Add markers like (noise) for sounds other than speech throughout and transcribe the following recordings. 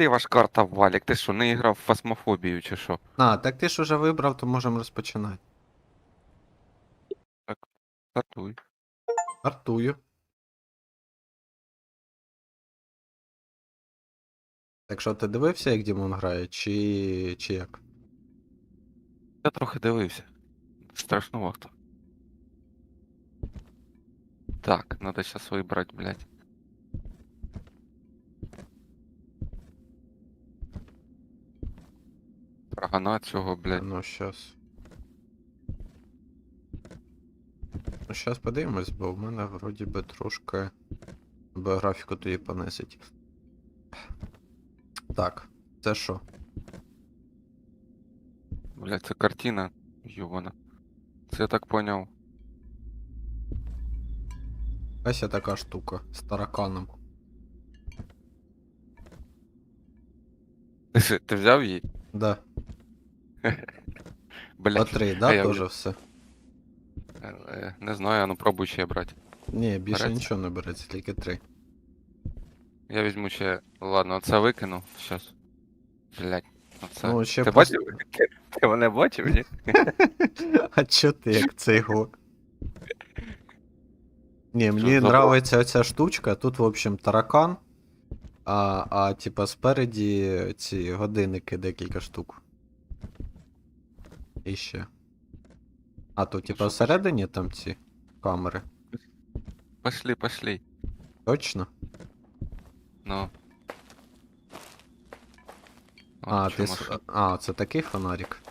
Зліва ж карта Валік, ти що, не грав в фасмофобію чи що? А, так ти ж уже вибрав, то можемо розпочинати. Стартуй. Артую. Так що ти дивився, як Дімон грає, чи, чи як? Я трохи дивився. Страшно Страшнувато. Так, надо сейчас выбрать, блядь. Прогана цього, блядь. Ну, щас. Ну, щас подивимось, бо в мене вроді би трошки біографіку тоді понесить. Так, це що? Блядь, це картина ювана. Це я так поняв. Ось така штука з тараканом. (laughs) Ти взяв її? Да, (laughs) по три, да, тоже все. е, не знаю, ну пробуй ще брати. Ні, більше Береться? нічого не береться, тільки три. Я візьму ще. Ладно, оце викину. Щас. Блядь. Оце. Ну, ще ти бачив? Ти, ти мене бачив, ні? (laughs) А чо ти як цей го? Ні, мені забрав? нравиться оця штучка. Тут, в общем, таракан. А, а типа спереді ці годинники декілька штук. І ще. А, тут, типа, всередині там ці камери. Пошли, пошли. Точно? Ну. А, ти. с- А, це такий фонарик.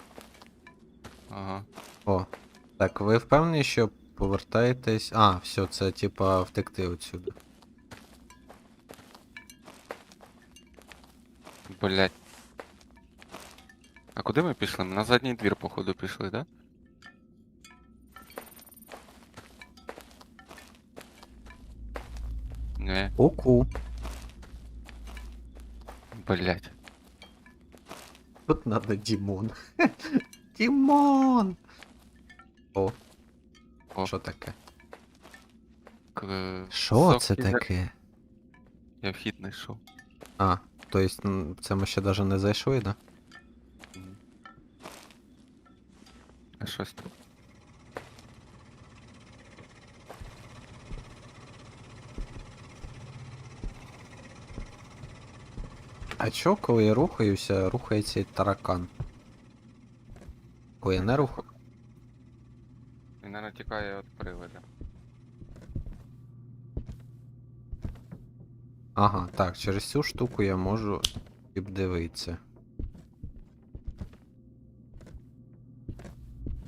Ага. О. Так, ви впевнені, що повертаєтесь. А, все, це типа втекти отсюди. Блять. А куди ми пішли? Ми на задній двір, походу, пішли, да? Не, Ку-ку. блять. Тут надо Дімон. (laughs) Дімон! О. О. Що таке? К... Що це таке? Я вхід знайшов. А, то есть м, це ми ще даже не зайшли, да? Мгм. А щось. А чо, коли я рухаюся, рухається таракан? Коли я не рухаю. Він, наверное, тікає від привода. Ага, так, через цю штуку я можу піддивитися.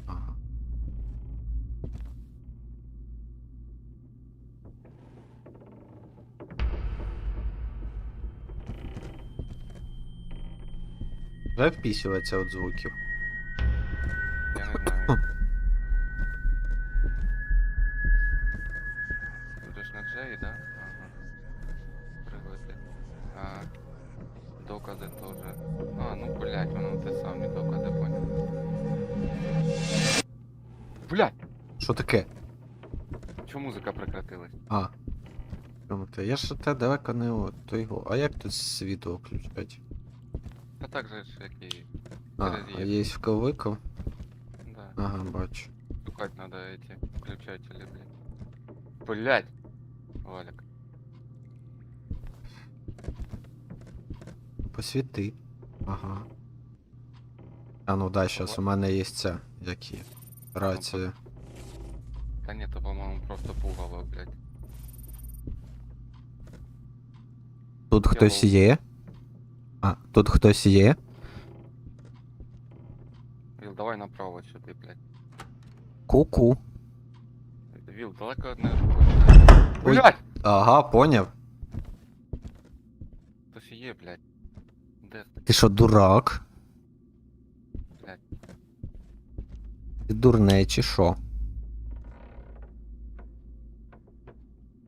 Ага. Вже впісюється від звуків. Я не знаю. Будеш на Джей, да? Ага. Приводи. А, докази теж. А, ну блять, воно те самі докази понял. Блять! Що таке? Чому музика прекратилась? А. Чому ти? Я ж те далеко не о, то його. А як тут світло включати? Та так же ж, як і. А, а є. є вковиков? Да. Ага, бачу. Шукать надо эти включатели, блядь. Блять! Валик. Посвіти. Ага. А ну дай щас, у мене є ця, як є. Рація. Та ні, то, по-моєму, просто пугало, блядь. Тут хтось є? А, тут хтось є? Віл, давай направо сюди, блядь. Ку-ку. Віл, далеко одне. Ой. Блядь! Ага, поняв. Хтось є, блядь. Де ти, Ти що, дурак? блядь? Ти дурний чи що?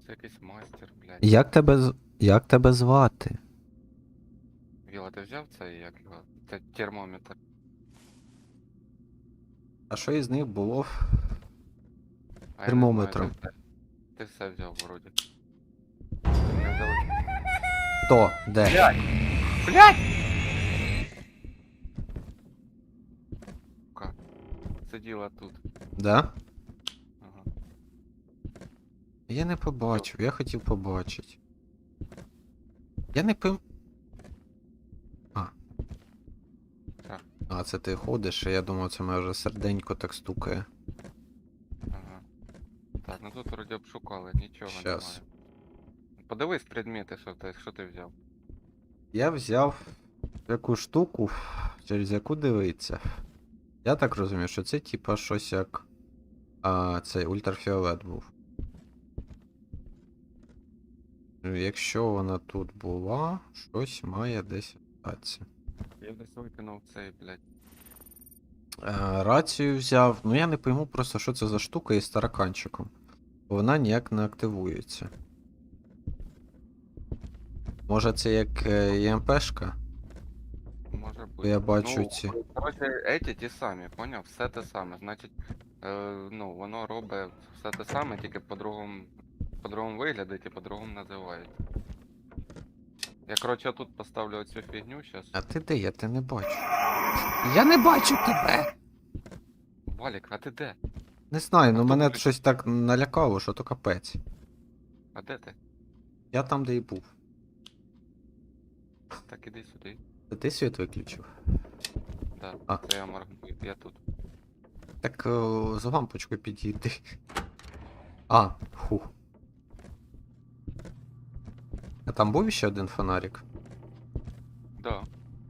Це якийсь майстер, блядь. Як тебе з. Як тебе звати? Віла, ти взяв цей, як його? Це термометр. А що із них було? А я не знаю, Термометром. ти все- Ти все взяв, вроді. Мене взяв. Хто? Де? Блять! Сиділа тут. Да? Ага. Я не побачив, я хотів побачити. Я не пим. А. Так. А, це ти ходиш, а я думав, це моє вже серденько так стукає. Ага. Так, ну тут вроді обшукали, нічого Щас. немає. Подивись предмети, що ти, що ти взяв. Я взяв таку штуку, через яку дивиться. Я так розумію, що це типа щось як. А, цей ультрафіолет був. Ну, Якщо вона тут була, щось має десь статися. Я десь викинув цей, блядь. Е, Рацію взяв. Ну я не пойму просто, що це за штука із тараканчиком. Бо вона ніяк не активується. Може це як е, ЄМПшка? Може бути. Я бачу ну, ці. Коротше, еті ті самі, поняв? Все те саме. Значить, е, ну, воно робить все те саме, тільки по-другому по-другому виглядить і по-другому називають. Я, коротше, тут поставлю оцю фігню зараз. А ти де? Я тебе не бачу. Я не бачу тебе! Валік, а ти де? Не знаю, ну мене щось так налякало, що то капець. А де ти? Я там, де і був. Так іди сюди. Це ти світ виключив? Да, А. це я моргну, я тут. Так о, з лампочкою підійди. А, хух. А там був ще один фонарик. Да,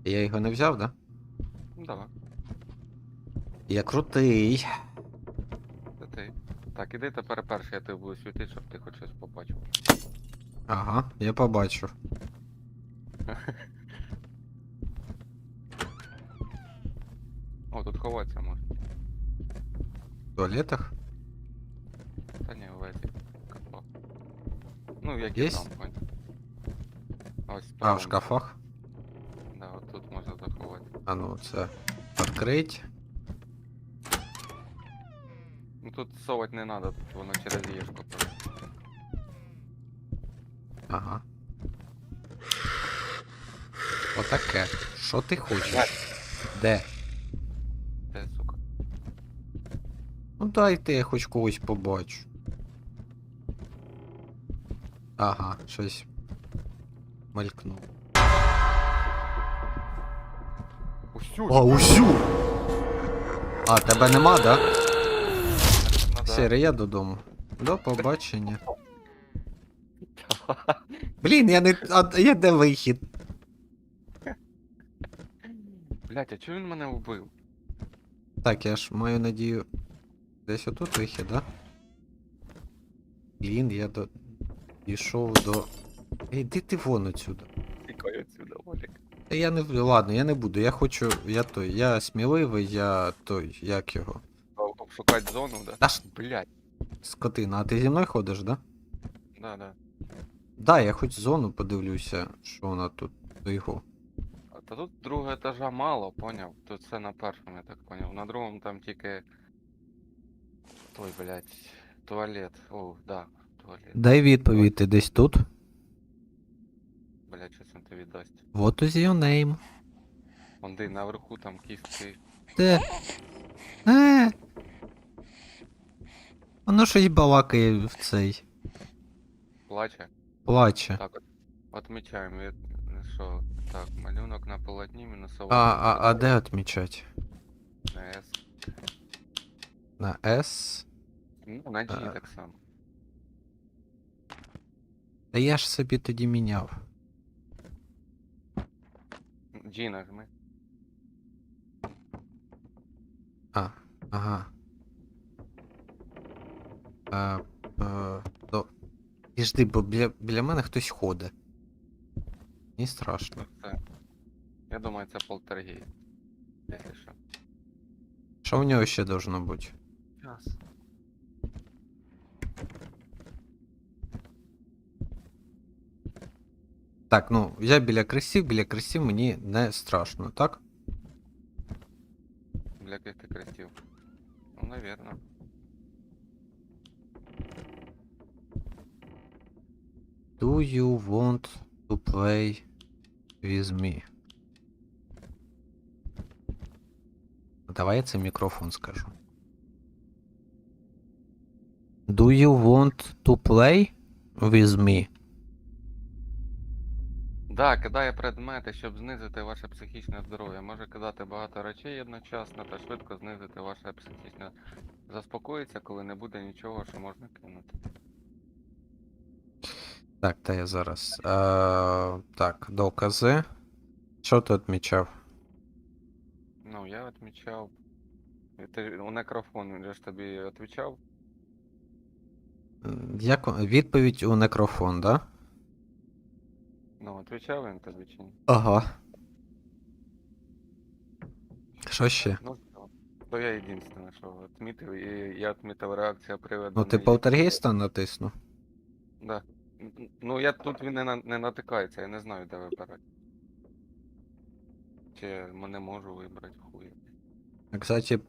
Я його не взяв, да? да, Я крутий. це ти. Так, іди тепер перший, я тебе буду світити, щоб ти хоч щось побачив. Ага, я побачив. О, тут ховатися можна. В туалетах. Та ні, в эти капах. Ну, як і Єсть? там. Ось А, в шкафах. Да, от тут можна заховати. А ну це. Відкрить. Ну тут совать не надо, тут воно через єшку просто. Ага. Отаке. Що ти хочеш? Де? Де, сука? Ну дайте я хоч когось побачу. Ага, щось. Малькнув. Усю! А, усю! А, тебе нема, да? Надо... Сірий, я додому. До побачення. (laughs) Блін, я не. А я де вихід? Блять, а чого він мене вбив? Так, я ж маю надію. Десь отут вихід, да? Блін, я до. Дійшов до. Іди ти вон отсюда. Тікай отсюда, Олік. Та я не. Ладно, я не буду. Я хочу. Я той. Я сміливий, я той. Як його? Обшукати зону, да? Та ж Блять. скотина, а ти зі мною ходиш, да? Да, да. Да, я хоч зону подивлюся, що вона тут до його. А Та тут другого етажа мало, поняв? Тут все на першому, я так поняв. На другому там тільки. Той, блять, туалет. О, да, туалет. Дай відповідь, ти десь тут? Блять, щось він тобі дасть. What is your name? Вон де наверху там кістки. Де? Е. Воно щось балакає в цей. Плаче. Плаче. Так, от. Отмічаємо. від- Що? Так, малюнок на полотні, мінусова. А, а, а де відмічати? На С. На S? Ну, на G А. так само. Та я ж собі тоді міняв. G нажми. А, ага. А, а, то... І бо біля, біля мене хтось ходить. Мені страшно. Це. Я думаю, це що. Що в нього ще должно бути? Час. Так, ну, я біля кресів, біля кресів мені не страшно, так? Для яких ти крестів? Ну, наверно. Do you want to play with me. Давай я це мікрофон скажу. Do you want to play with me? Да, кидає предмети, щоб знизити ваше психічне здоров'я. Може кидати багато речей одночасно та швидко знизити ваше психічне. Заспокоїться, коли не буде нічого, що можна кинути. Так, та я зараз. Е, так, докази. Що ти відмічав? Ну, я відмічав. Ти у некрофон він же ж тобі відповідав? М, Як відповідь у некрофон, да? Ну, відповідав він тобі чи ні? Ага. Що ще? Ну, все. То я єдине, що відмітив, і я відмітив реакція приводу. Ну, ти полтергейста натиснув? Да. Н- Ну, я тут він не, на- не натикається, я не знаю, де вибирати. Чи мене можу вибрати хуй. А, Кстати,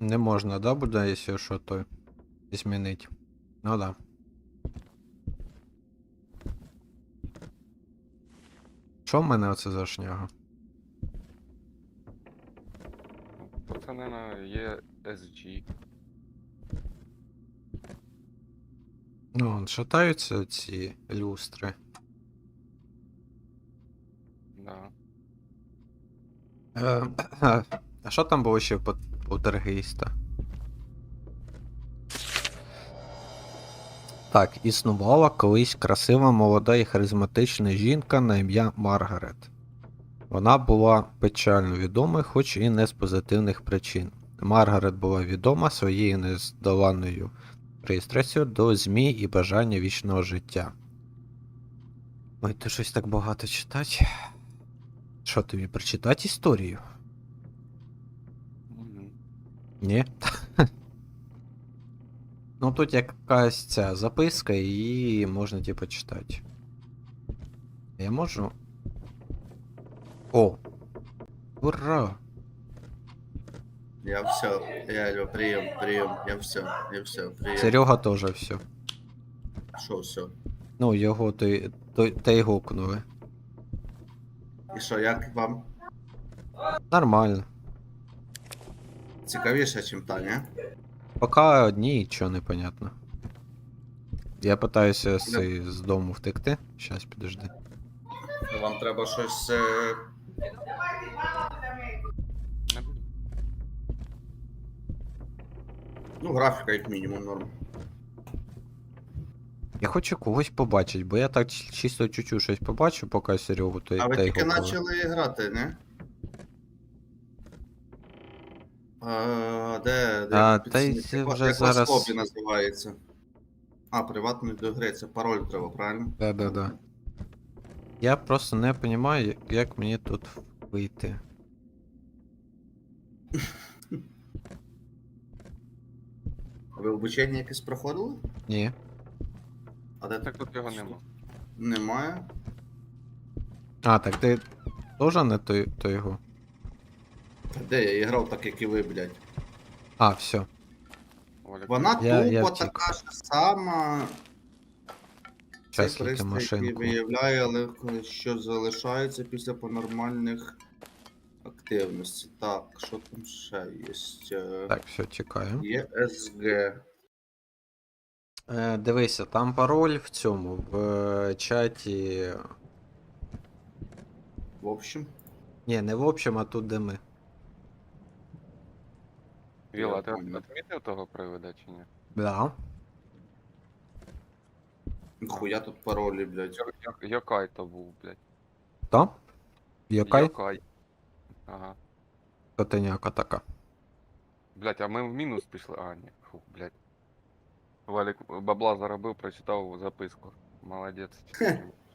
не можна, да, буде, якщо що, то змінити. Ну да. Що в мене оце за шняга? Це, мабуть, є SG. Ну, вон, шатаються ці люстри. Да. Е, (clears throat) а що там було ще по полтергейста? Так, існувала колись красива молода і харизматична жінка на ім'я Маргарет. Вона була печально відома, хоч і не з позитивних причин. Маргарет була відома своєю нездоланною реєстрацією до ЗМІ і бажання вічного життя. Ой, ти щось так багато читати. Що тобі прочитати історію? Ні. Ну тут якась ця записка, і можна типу читати. Я можу. О! Ура! Я все, я алло, прием, прием, я все, я все, прием. Серега теж все. Що все? Ну, його ти, той, та й гукнули. І що, як вам? Нормально. Цікавіше, чим та, ні? Поки одні не понятно. Я питаюся з, цей- з дому втекти. Щас, підожди. Вам треба щось. е. Ну, графіка як мінімум норм. Я хочу когось побачити, бо я так чи- чисто чуть-чуть щось побачу, поки Серегу то А ви тільки почали грати, не? А, де, де А, та й це як- вже як зараз- вас називається? А, приватний до це пароль треба, правильно? Да, да, да. Я просто не розумію, як, як мені тут вийти. А Ви обучення якесь проходили? Ні. А де Так тут його нема. Немає. А, так ти теж не той, той його. Де я грав так, як і ви, блядь. А, все. Валік, Вона Я- я тупо втік. така ж сама. Щас Цей тільки пристрій, який машинку. виявляє, але коли що залишається після понормальних активностей. Так, що там ще є? Так, все, чекаю. Є SG. Е, дивися, там пароль в цьому, в е, чаті. В общем, Ні, не в общем, а тут де ми. Віла, ти понял. відмітив того привода чи ні? Да. хуя тут паролі, блядь. Йо- Йо- Йокай то був, блядь. Хто? Якай Йокай. Ага. котеняка така. Блядь, а ми в мінус пішли. А, ні. Фу, блядь. Валік бабла заробив, прочитав записку. Молодець. (laughs)